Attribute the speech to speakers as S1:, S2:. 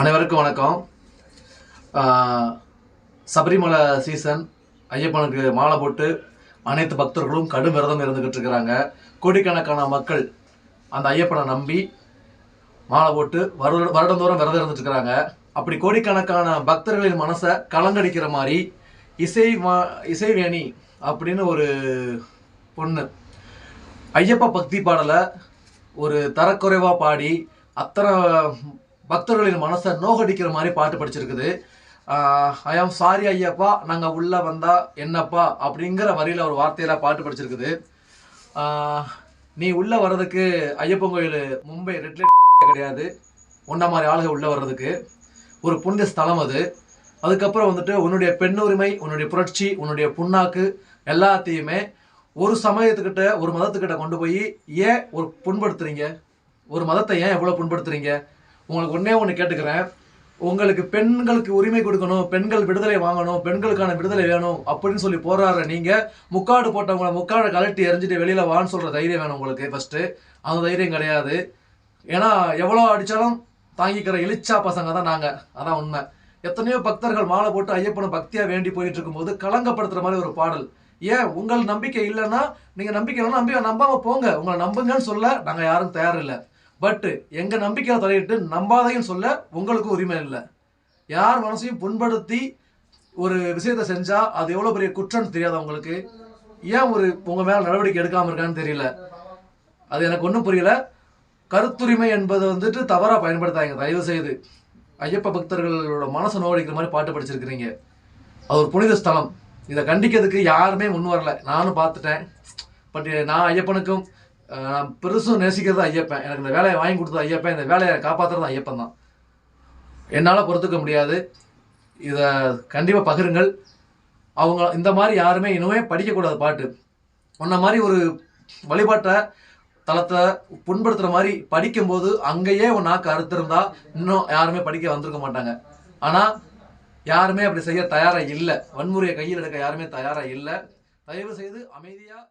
S1: அனைவருக்கும் வணக்கம். சபரிமலை சீசன் ஐயப்பனுக்கு மாலை போட்டு அனைத்து பக்தர்களும் கடும் விரதம் இருந்துகிட்டு இருக்கிறாங்க. கோடிக்கணக்கான மக்கள் அந்த ஐயப்பனை நம்பி மாலை போட்டு வருட வருடந்தோறும் விரதம் இருந்துட்டு இருக்கிறாங்க. அப்படி கோடிக்கணக்கான பக்தர்களின் மனசை கலங்கடிக்கிற மாதிரி இசை மா இசைவேணி அப்படின்னு ஒரு பொண்ணு ஐயப்ப பக்தி பாடலை ஒரு தரக்குறைவாக பாடி அத்தனை பக்தர்களின் மனசை நோகடிக்கிற மாதிரி பாட்டு படிச்சிருக்குது. ஐ ஆம் சாரி ஐயப்பா நாங்கள் உள்ளே வந்தால் என்னப்பா அப்படிங்கிற வரியில் ஒரு வார்த்தையில் பாட்டு படிச்சிருக்குது. நீ உள்ளே வர்றதுக்கு ஐயப்பன் கோயில் மும்பை ரெட் லைட் கிடையாது. உன்ன மாதிரி ஆளுங்க உள்ளே வர்றதுக்கு. ஒரு புண்ணிய ஸ்தலம் அது. அதுக்கப்புறம் வந்துட்டு உன்னுடைய பெண்ணுரிமை உன்னுடைய புரட்சி உன்னுடைய புண்ணாக்கு எல்லாத்தையுமே ஒரு சமயத்துக்கிட்ட ஒரு மதத்துக்கிட்ட கொண்டு போய் ஏன் ஒரு புண்படுத்துறீங்க? ஒரு மதத்தை ஏன் எவ்வளோ புண்படுத்துறீங்க? உங்களுக்கு ஒன்றே ஒன்று கேட்டுக்கிறேன். உங்களுக்கு பெண்களுக்கு உரிமை கொடுக்கணும் பெண்கள் விடுதலை வாங்கணும் பெண்களுக்கான விடுதலை வேணும் அப்படின்னு சொல்லி போராடுற நீங்க முக்காடு போட்டவங்களை முக்காடை கழட்டி எறிஞ்சிட்டு வெளியில வான்னு சொல்ற தைரியம் வேணும் உங்களுக்கு ஃபர்ஸ்ட் அந்த தைரியம் கிடையாது. ஏன்னா எவ்வளோ அடித்தாலும் தாங்கிக்கிற எழுச்சா பசங்க தான் நாங்கள் அதான் உண்மை. எத்தனையோ பக்தர்கள் மாலை போட்டு ஐயப்பனை பக்தியாக வேண்டி போயிட்டு இருக்கும்போது களங்கப்படுத்துகிற மாதிரி ஒரு பாடல். ஏன்? உங்கள் நம்பிக்கை இல்லைன்னா நீங்கள் நம்பிக்கை இல்லைன்னா நம்பி நம்பாமல் போங்க. உங்களை நம்புங்கன்னு சொல்ல நாங்கள் யாரும் தயார் இல்லை பட் எங்கள் நம்பிக்கையை தலையிட்டு நம்பாதையும் சொல்ல உங்களுக்கு உரிமை இல்லை. யார் மனசையும் புண்படுத்தி ஒரு விஷயத்த செஞ்சால் அது எவ்வளோ பெரிய குற்றம்னு தெரியாது உங்களுக்கு ஏன் ஒரு உங்கள் மேலே நடவடிக்கை எடுக்காமல் இருக்கான்னு தெரியல. அது எனக்கு ஒன்றும் புரியல. கருத்துரிமை என்பது வந்துட்டு தவறாக பயன்படுத்தாங்க தயவு செய்து ஐயப்ப பக்தர்களோட மனசை நோவடிக்கிற மாதிரி பாட்டு படிச்சிருக்கிறீங்க. அது ஒரு புனித ஸ்தலம். இதை கண்டிக்கிறதுக்கு யாருமே முன் வரல. நானும் பார்த்துட்டேன். பட் நான் ஐயப்பனுக்கும் நான் பெருசும் நேசிக்கிறது ஐயப்பன். எனக்கு இந்த வேலையை வாங்கி கொடுத்தது ஐயப்பன். இந்த வேலையை காப்பாற்றுறது ஐயப்பன் தான். என்னால் பொறுத்துக்க முடியாது. இதை கண்டிப்பாக பகிருங்கள். அவங்க இந்த மாதிரி யாருமே இனிமே படிக்கக்கூடாது பாட்டு. உன்ன மாதிரி ஒரு வழிபாட்டை தளத்தை புண்படுத்துகிற மாதிரி படிக்கும்போது அங்கேயே உன் நாக்கு அறுத்திருந்தா இன்னும் யாருமே படிக்க வந்திருக்க மாட்டாங்க. ஆனால் யாருமே அப்படி செய்ய தயாராக இல்லை. வன்முறையை கையில் எடுக்க யாருமே தயாராக இல்லை. தயவு செய்து அமைதியாக